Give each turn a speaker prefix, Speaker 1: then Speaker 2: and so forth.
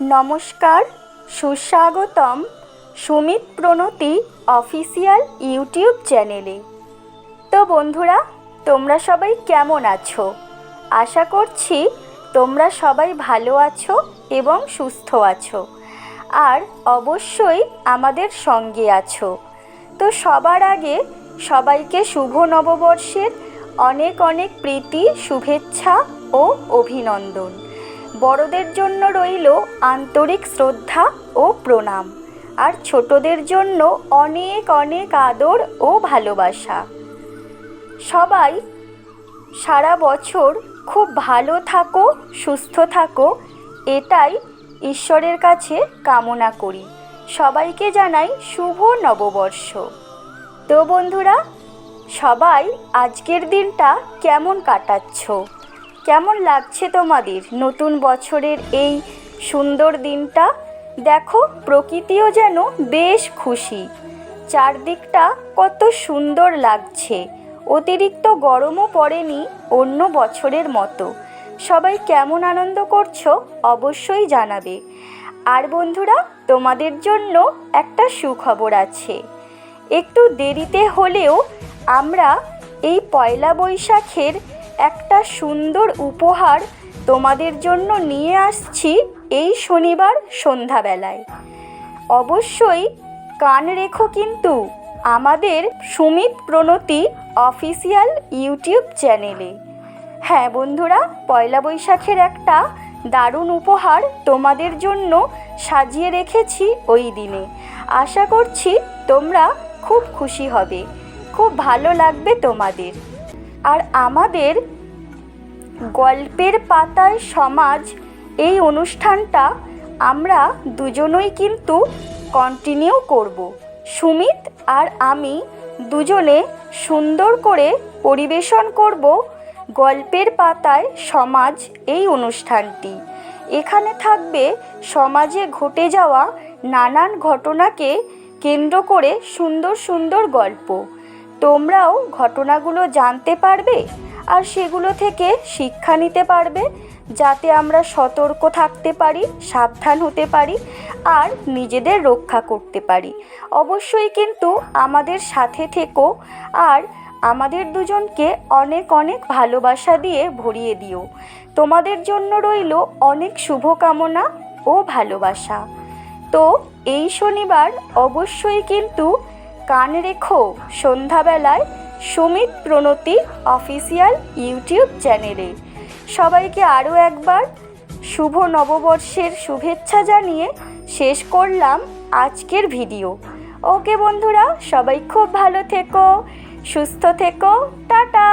Speaker 1: নমস্কার, সুস্বাগতম সুমিত প্রণতি official YouTube চ্যানেলে। তো বন্ধুরা, তোমরা সবাই কেমন আছো? আশা করছি তোমরা সবাই ভালো আছো এবং সুস্থ আছো। আর অবশ্যই আমাদের সঙ্গে আছো। তো সবার আগে সবাইকে শুভ নববর্ষের অনেক অনেক প্রীতি, শুভেচ্ছা ও অভিনন্দন। বড়দের জন্য রইল আন্তরিক শ্রদ্ধা ও প্রণাম। আর ছোটদের জন্য অনেক অনেক আদর ও ভালোবাসা। সবাই সারা বছর খুব ভালো থাকো, সুস্থ থাকো, এটাই ঈশ্বরের কাছে কামনা করি। সবাইকে জানাই শুভ নববর্ষ। তো বন্ধুরা, সবাই আজকের দিনটা কেমন কাটাচ্ছ? কেমন লাগছে তোমাদের নতুন বছরের এই সুন্দর দিনটা? দেখো, প্রকৃতিও যেন বেশ খুশি। চারদিকটা কত সুন্দর লাগছে। অতিরিক্ত গরমও পড়েনি অন্য বছরের মতো। সবাই কেমন আনন্দ করছ অবশ্যই জানাবে। আর বন্ধুরা, তোমাদের জন্য একটা সুখবর আছে। একটু দেরিতে হলেও আমরা এই পয়লা বৈশাখের একটা সুন্দর উপহার তোমাদের জন্য নিয়ে আসছি এই শনিবার সন্ধ্যাবেলায়। অবশ্যই কান রেখো কিন্তু আমাদের সুমিত প্রণতি অফিসিয়াল ইউটিউব চ্যানেলে। হ্যাঁ বন্ধুরা, পয়লা বৈশাখের একটা দারুণ উপহার তোমাদের জন্য সাজিয়ে রেখেছি ওই দিনে। আশা করছি তোমরা খুব খুশি হবে। খুব ভালো লাগবে তোমাদের। আর আমাদের গল্পের পাতায় সমাজ এই অনুষ্ঠানটা আমরা দুজনই কিন্তু কন্টিনিউ করব। সুমিত আর আমি দুজনে সুন্দর করে পরিবেশন করব গল্পের পাতায় সমাজ এই অনুষ্ঠানটি। এখানে থাকবে সমাজে ঘটে যাওয়া নানান ঘটনাকে কেন্দ্র করে সুন্দর সুন্দর গল্প। তোমরাও ঘটনাগুলো জানতে পারবে আর সেগুলো থেকে শিক্ষা নিতে পারবে, যাতে আমরা সতর্ক থাকতে পারি, সাবধান হতে পারি আর নিজেদের রক্ষা করতে পারি। অবশ্যই কিন্তু আমাদের সাথে থেকো আর আমাদের দুজনকে অনেক অনেক ভালোবাসা দিয়ে ভরিয়ে দিও। তোমাদের জন্য রইল অনেক শুভকামনা ও ভালোবাসা। তো এই শনিবার অবশ্যই কিন্তু কান রেখো সন্ধ্যাবেলায় সুমিত প্রণতি অফিসিয়াল ইউটিউব চ্যানেলে। সবাইকে আরও একবার শুভ নববর্ষের শুভেচ্ছা জানিয়ে শেষ করলাম আজকের ভিডিও। ওকে বন্ধুরা, সবাই খুব ভালো থেকো, সুস্থ থেকো, টাটা!